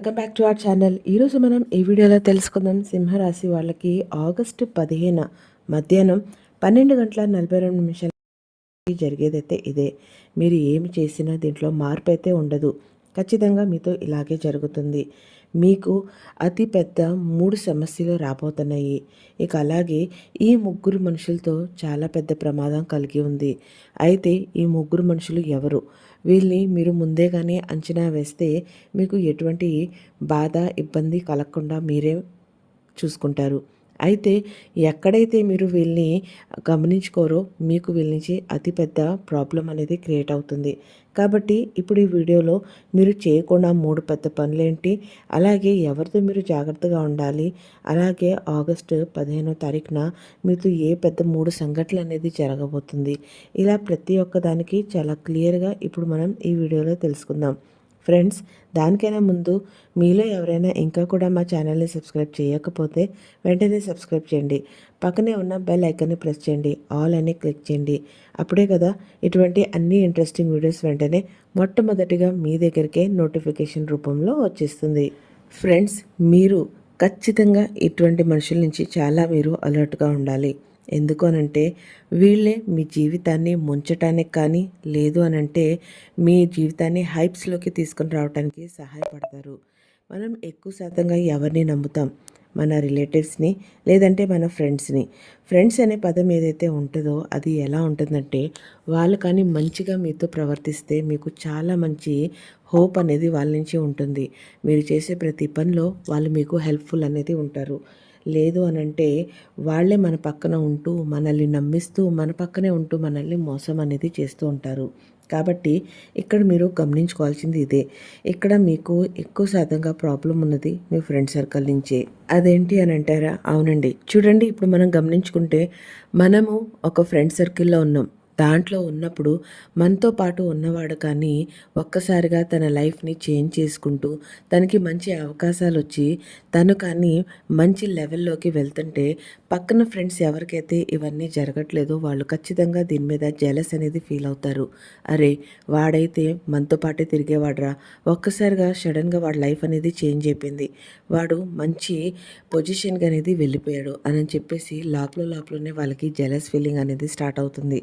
Welcome back to our channel. ఈరోజు మనం ఈ వీడియోలో తెలుసుకుందాం. సింహరాశి వాళ్ళకి ఆగస్టు పదిహేను మధ్యాహ్నం పన్నెండు గంటల నలభై రెండు నిమిషాల జరిగేదైతే ఇదే. మీరు ఏమి చేసినా దీంట్లో మార్పు అయితే ఉండదు. ఖచ్చితంగా మీతో ఇలాగే జరుగుతుంది. మీకు అతి పెద్ద మూడు సమస్యలు రాబోతున్నాయి. ఇక అలాగే ఈ ముగ్గురు మనుషులతో చాలా పెద్ద ప్రమాదం కలిగి ఉంది. అయితే ఈ ముగ్గురు మనుషులు ఎవరు? వీళ్ళని మీరు ముందేగానే అంచనా వేస్తే మీకు ఎటువంటి బాధ ఇబ్బంది కలగకుండా మీరే చూసుకుంటారు. అయితే ఎక్కడైతే మీరు వీళ్ళని గమనించుకోరో మీకు వీళ్ళ నుంచి అతిపెద్ద ప్రాబ్లం అనేది క్రియేట్ అవుతుంది. కాబట్టి ఇప్పుడు ఈ వీడియోలో మీరు చేయకుండా మూడు పెద్ద పనులేంటి? అలాగే ఎవరితో మీరు జాగ్రత్తగా ఉండాలి? అలాగే ఆగస్టు పదిహేనో తారీఖున మీతో ఏ పెద్ద మూడు సంఘటనలు అనేది జరగబోతుంది? ఇలా ప్రతి ఒక్క దానికి చాలా క్లియర్గా ఇప్పుడు మనం ఈ వీడియోలో తెలుసుకుందాం. ఫ్రెండ్స్ దానికైనా ముందు మీలో ఎవరైనా ఇంకా కూడా మా ఛానల్ని సబ్స్క్రైబ్ చేయకపోతే వెంటనే సబ్స్క్రైబ్ చేయండి. పక్కనే ఉన్న బెల్ ఐకాన్ని ప్రెస్ చేయండి. ఆల్ అని క్లిక్ చేయండి. అప్పుడే కదా ఇటువంటి అన్ని ఇంట్రెస్టింగ్ వీడియోస్ వెంటనే మొట్టమొదటిగా మీ దగ్గరికే నోటిఫికేషన్ రూపంలో వచ్చేస్తుంది. ఫ్రెండ్స్ మీరు ఖచ్చితంగా ఇటువంటి మనుషుల నుంచి చాలా మీరు అలర్ట్గా ఉండాలి. ఎందుకు అనంటే వీళ్ళే మీ జీవితాన్ని ముంచటానికి కానీ లేదు అనంటే మీ జీవితాన్ని హైప్స్లోకి తీసుకొని రావడానికి సహాయపడతారు. మనం ఎక్కువ శాతంగా ఎవరిని నమ్ముతాం? మన రిలేటివ్స్ని లేదంటే మన ఫ్రెండ్స్ని. ఫ్రెండ్స్ అనే పదం ఏదైతే ఉంటుందో అది ఎలా ఉంటుందంటే వాళ్ళు కానీ మంచిగా మీతో ప్రవర్తిస్తే మీకు చాలా మంచి హోప్ అనేది వాళ్ళ నుంచి ఉంటుంది. మీరు చేసే ప్రతి పనిలో వాళ్ళు మీకు హెల్ప్ఫుల్ అనేది ఉంటారు. లేదు అని అంటే వాళ్ళే మన పక్కన ఉంటూ మనల్ని నమ్మిస్తూ మన పక్కనే ఉంటూ మనల్ని మోసం అనేది చేస్తూ ఉంటారు. కాబట్టి ఇక్కడ మీరు గమనించుకోవాల్సింది ఇదే. ఇక్కడ మీకు ఎక్కువ శాతంగా ప్రాబ్లం ఉన్నది మీ ఫ్రెండ్ సర్కిల్ నుంచే. అదేంటి అని అంటారా? అవునండి. చూడండి ఇప్పుడు మనం గమనించుకుంటే మనము ఒక ఫ్రెండ్ సర్కిల్లో ఉన్నాం. దాంట్లో ఉన్నప్పుడు మనతో పాటు ఉన్నవాడు కానీ ఒక్కసారిగా తన లైఫ్ని చేంజ్ చేసుకుంటూ తనకి మంచి అవకాశాలు వచ్చి తను కానీ మంచి లెవెల్లోకి వెళ్తుంటే పక్కన ఫ్రెండ్స్ ఎవరికైతే ఇవన్నీ జరగట్లేదో వాళ్ళు ఖచ్చితంగా దీని మీద జెలస్ అనేది ఫీల్ అవుతారు. అరే వాడైతే మనతో పాటే తిరిగేవాడరా. ఒక్కసారిగా సడన్గా వాడి లైఫ్ అనేది చేంజ్ అయిపోయింది. వాడు మంచి పొజిషన్గా అనేది వెళ్ళిపోయాడు అని చెప్పేసి లోపల లోపలనే వాళ్ళకి జెలస్ ఫీలింగ్ అనేది స్టార్ట్ అవుతుంది.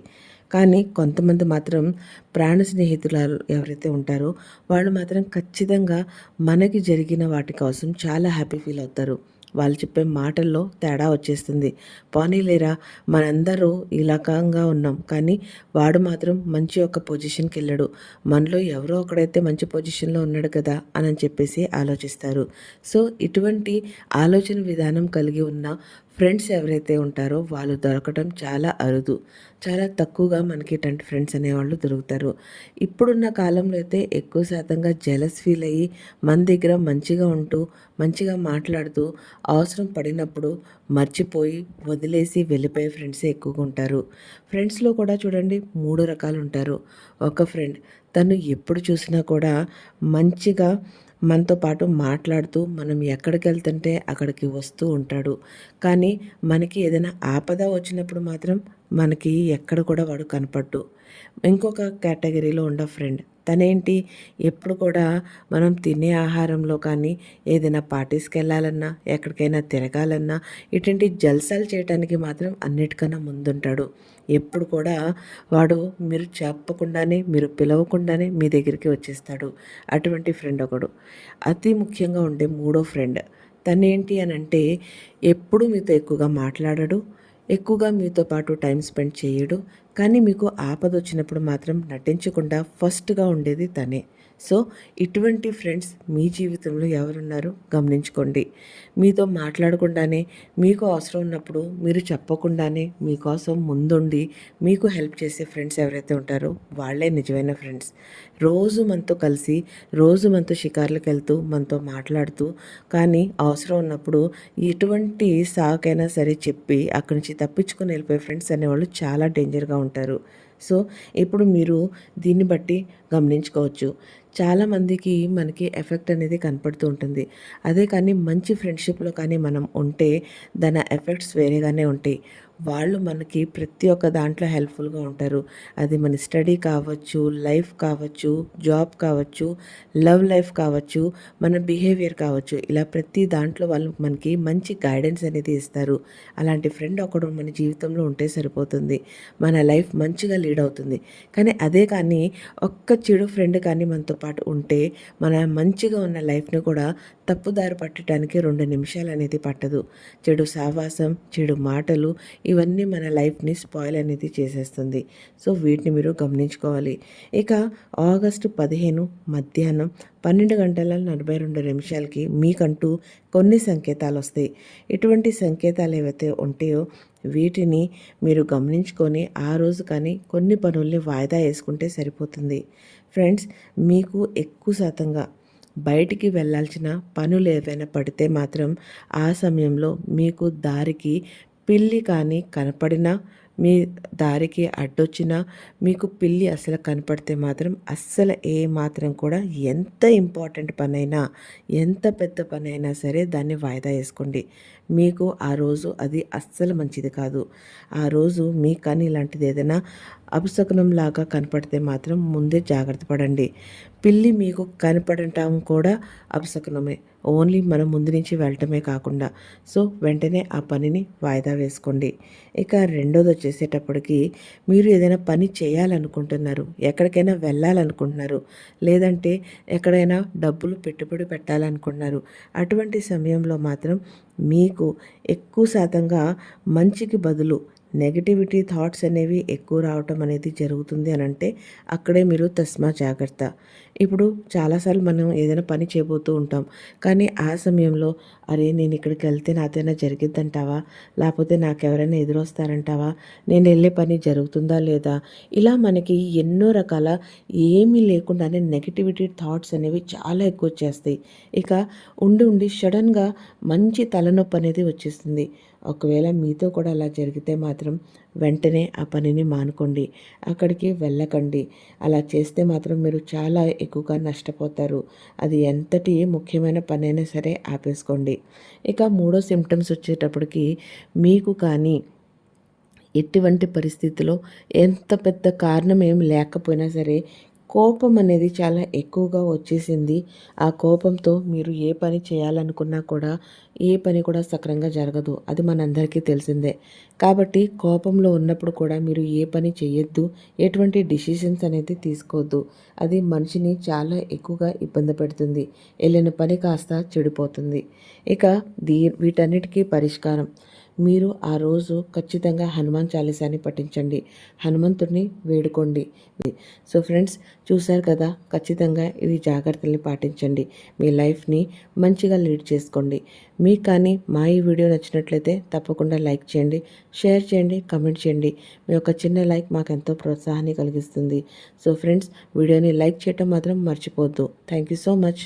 కానీ కొంతమంది మాత్రం ప్రాణ స్నేహితులు ఎవరైతే ఉంటారో వాళ్ళు మాత్రం ఖచ్చితంగా మనకి జరిగిన వాటి కోసం చాలా హ్యాపీ ఫీల్ అవుతారు. వాళ్ళు చెప్పే మాటల్లో తేడా వచ్చేస్తుంది. పోనీలేరా మనందరూ ఇలాకంగా ఉన్నాం. కానీ వాడు మాత్రం మంచి ఒక పొజిషన్కి వెళ్ళాడు. మనలో ఎవరో ఒకడైతే మంచి పొజిషన్లో ఉన్నాడు కదా అని చెప్పేసి ఆలోచిస్తారు. సో ఇటువంటి ఆలోచన విధానం కలిగి ఉన్న ఫ్రెండ్స్ ఎవరైతే ఉంటారో వాళ్ళు దొరకడం చాలా అరుదు. చాలా తక్కువగా మనకి ఇటువంటి ఫ్రెండ్స్ అనేవాళ్ళు దొరుకుతారు. ఇప్పుడున్న కాలంలో అయితే ఎక్కువ శాతంగా జెలస్ ఫీల్ అయ్యి మన దగ్గర మంచిగా ఉంటూ మంచిగా మాట్లాడుతూ అవసరం పడినప్పుడు మర్చిపోయి వదిలేసి వెళ్ళిపోయే ఫ్రెండ్సే ఎక్కువగా ఉంటారు. ఫ్రెండ్స్లో కూడా చూడండి మూడు రకాలు ఉంటారు. ఒక ఫ్రెండ్ తను ఎప్పుడు చూసినా కూడా మంచిగా మనతో పాటు మాట్లాడుతూ మనం ఎక్కడికి వెళ్తుంటే అక్కడికి వస్తూ ఉంటాడు. కానీ మనకి ఏదైనా ఆపద వచ్చినప్పుడు మాత్రం మనకి ఎక్కడ కూడా వాడు కనపడ్డు. ఇంకొక కేటగిరీలో ఉండ ఫ్రెండ్. తనేంటి? ఎప్పుడు కూడా మనం తినే ఆహారంలో కానీ ఏదైనా పార్టీస్కి వెళ్ళాలన్నా ఎక్కడికైనా తిరగాలన్నా ఇటువంటి జల్సాలు చేయడానికి మాత్రం అన్నిటికన్నా ముందుంటాడు. ఎప్పుడు కూడా వాడు మీరు చెప్పకుండానే మీరు పిలవకుండానే మీ దగ్గరికి వచ్చేస్తాడు. అటువంటి ఫ్రెండ్ ఒకడు. అతి ముఖ్యంగా ఉండే మూడో ఫ్రెండ్. తనేంటి అని అంటే ఎప్పుడు మీతో ఎక్కువగా మాట్లాడడు ఎక్కువగా మీతో పాటు టైం స్పెండ్ చేయడు. కానీ మీకు ఆపద వచ్చినప్పుడు మాత్రం నటించకుండా ఫస్ట్గా ఉండేది తనే. సో ఇటువంటి ఫ్రెండ్స్ మీ జీవితంలో ఎవరున్నారో గమనించుకోండి. మీతో మాట్లాడకుండానే మీకు అవసరం ఉన్నప్పుడు మీరు చెప్పకుండానే మీకోసం ముందుండి మీకు హెల్ప్ చేసే ఫ్రెండ్స్ ఎవరైతే ఉంటారో వాళ్ళే నిజమైన ఫ్రెండ్స్. రోజు మనతో కలిసి రోజు మనతో షికార్లకు వెళ్తూ మనతో మాట్లాడుతూ కానీ అవసరం ఉన్నప్పుడు ఎటువంటి సాకైనా సరే చెప్పి అక్కడి నుంచి తప్పించుకొని వెళ్ళిపోయే ఫ్రెండ్స్ అనేవాళ్ళు చాలా డేంజర్గా ఉంటారు. సో ఇప్పుడు మీరు దీన్ని బట్టి గమనించుకోవచ్చు. చాలామందికి మనకి ఎఫెక్ట్ అనేది కనపడుతూ ఉంటుంది. అదే కానీ మంచి ఫ్రెండ్షిప్లో కానీ మనం ఉంటే దాని ఎఫెక్ట్స్ వేరేగానే ఉంటాయి. వాళ్ళు మనకి ప్రతి ఒక్క దాంట్లో హెల్ప్ఫుల్గా ఉంటారు. అది మన స్టడీ కావచ్చు లైఫ్ కావచ్చు జాబ్ కావచ్చు లవ్ లైఫ్ కావచ్చు మన బిహేవియర్ కావచ్చు. ఇలా ప్రతి దాంట్లో వాళ్ళు మనకి మంచి గైడెన్స్ అనేది ఇస్తారు. అలాంటి ఫ్రెండ్ ఒకడు మన జీవితంలో ఉంటే సరిపోతుంది. మన లైఫ్ మంచిగా లీడ్ అవుతుంది. కానీ అదే కానీ ఒక్క చెడు ఫ్రెండ్ కానీ మనతో పాటు ఉంటే మన మంచిగా ఉన్న లైఫ్ని కూడా తప్పుదారి పట్టడానికి రెండు నిమిషాలు అనేది పట్టదు. చెడు సావాసం చెడు మాటలు ఇవన్నీ మన లైఫ్ని స్పాయిల్ అనేది చేసేస్తుంది. సో వీటిని మీరు గమనించుకోవాలి. ఇక ఆగస్టు పదిహేను మధ్యాహ్నం పన్నెండు గంటల నలభై రెండు నిమిషాలకి మీకంటూ కొన్ని సంకేతాలు వస్తాయి. ఇటువంటి సంకేతాలు ఏవైతే ఉంటాయో వీటిని మీరు గమనించుకొని ఆ రోజు కానీ కొన్ని పనుల్ని వాయిదా వేసుకుంటే సరిపోతుంది. ఫ్రెండ్స్ మీకు ఎక్కువ శాతంగా బయటికి వెళ్ళాల్సిన పనులు ఏవైనా పడితే మాత్రం ఆ సమయంలో మీకు దారికి పిల్లి కానీ కనపడినా మీ దారికి అడ్డొచ్చినా మీకు పిల్లి అసలు కనపడితే మాత్రం అస్సలు ఏ మాత్రం కూడా ఎంత ఇంపార్టెంట్ పనైనా ఎంత పెద్ద పనైనా సరే దాన్ని వాయిదా వేసుకోండి. మీకు ఆ రోజు అది అస్సలు మంచిది కాదు. ఆ రోజు మీ కానీ ఇలాంటిది ఏదైనా అపశకునంలాగా కనపడితే మాత్రం ముందే జాగ్రత్త పడండి. పిల్లి మీకు కనపడటం కూడా అపశకునమే. ఓన్లీ మనం ముందు నుంచి వెళ్ళటమే కాకుండా. సో వెంటనే ఆ పనిని వాయిదా వేసుకోండి. ఇక రెండోది వచ్చేసేటప్పటికి మీరు ఏదైనా పని చేయాలనుకుంటున్నారు ఎక్కడికైనా వెళ్ళాలనుకుంటున్నారు లేదంటే ఎక్కడైనా డబ్బులు పెట్టుబడి పెట్టాలనుకుంటున్నారు అటువంటి సమయంలో మాత్రం మీకు ఎక్కువ శాతంగా మంచికి బదులు నెగిటివిటీ థాట్స్ అనేవి ఎక్కువ రావటం అనేది జరుగుతుంది అని అంటే అక్కడే మీరు తస్మా జాగ్రత్త. ఇప్పుడు చాలాసార్లు మనం ఏదైనా పని చేయబోతూ ఉంటాం. కానీ ఆ సమయంలో అరే నేను ఇక్కడికి వెళ్తే నాతోనే జరిగిద్దంటావా? లేకపోతే నాకెవరైనా ఎదురొస్తారంటావా? నేను వెళ్ళే పని జరుగుతుందా లేదా? ఇలా మనకి ఎన్నో రకాల ఏమీ లేకుండానే నెగిటివిటీ థాట్స్ అనేవి చాలా ఎక్కువ వచ్చేస్తాయి ఇక ఉండి ఉండి సడన్గా మంచి తలనొప్పి అనేది వచ్చేస్తుంది. ఒకవేళ మీతో కూడా అలా జరిగితే మాత్రం వెంటనే ఆ పనిని మానుకోండి. అక్కడికి వెళ్ళకండి. అలా చేస్తే మాత్రం మీరు చాలా ఎక్కువగా నష్టపోతారు. అది ఎంతటి ముఖ్యమైన పనైనా సరే ఆపేసుకోండి. ఇక మూడో సిమ్టమ్స్ వచ్చేటప్పటికి మీకు కానీ ఎటువంటి పరిస్థితిలో ఎంత పెద్ద కారణం ఏం లేకపోయినా సరే కోపం అనేది చాలా ఎక్కువగా వచ్చేసింది. ఆ కోపంతో మీరు ఏ పని చేయాలనుకున్నా కూడా ఏ పని కూడా సక్రంగా జరగదు. అది మనందరికీ తెలిసిందే. కాబట్టి కోపంలో ఉన్నప్పుడు కూడా మీరు ఏ పని చేయొద్దు ఎటువంటి డిసిషన్స్ అనేది తీసుకోవద్దు. అది మనిషిని చాలా ఎక్కువగా ఇబ్బంది పెడుతుంది. వెళ్ళిన పని కాస్త చెడిపోతుంది. ఇక దీ వీటన్నిటికీ పరిష్కారం. మీరు ఆ రోజు ఖచ్చితంగా హనుమాన్ చాలీసాని పఠించండి. హనుమంతుడిని వేడుకోండి. సో ఫ్రెండ్స్ చూశారు కదా ఖచ్చితంగా ఇవి జాగ్రత్తల్ని పాటించండి. మీ లైఫ్ని మంచిగా లీడ్ చేసుకోండి. మీకు కానీ మా ఈ వీడియో నచ్చినట్లయితే తప్పకుండా లైక్ చేయండి షేర్ చేయండి కమెంట్ చేయండి. మీ యొక్క చిన్న లైక్ మాకు ఎంతో ప్రోత్సాహాన్ని కలిగిస్తుంది. సో ఫ్రెండ్స్ వీడియోని లైక్ చేయటం మాత్రం మర్చిపోవద్దు. Thank you so much.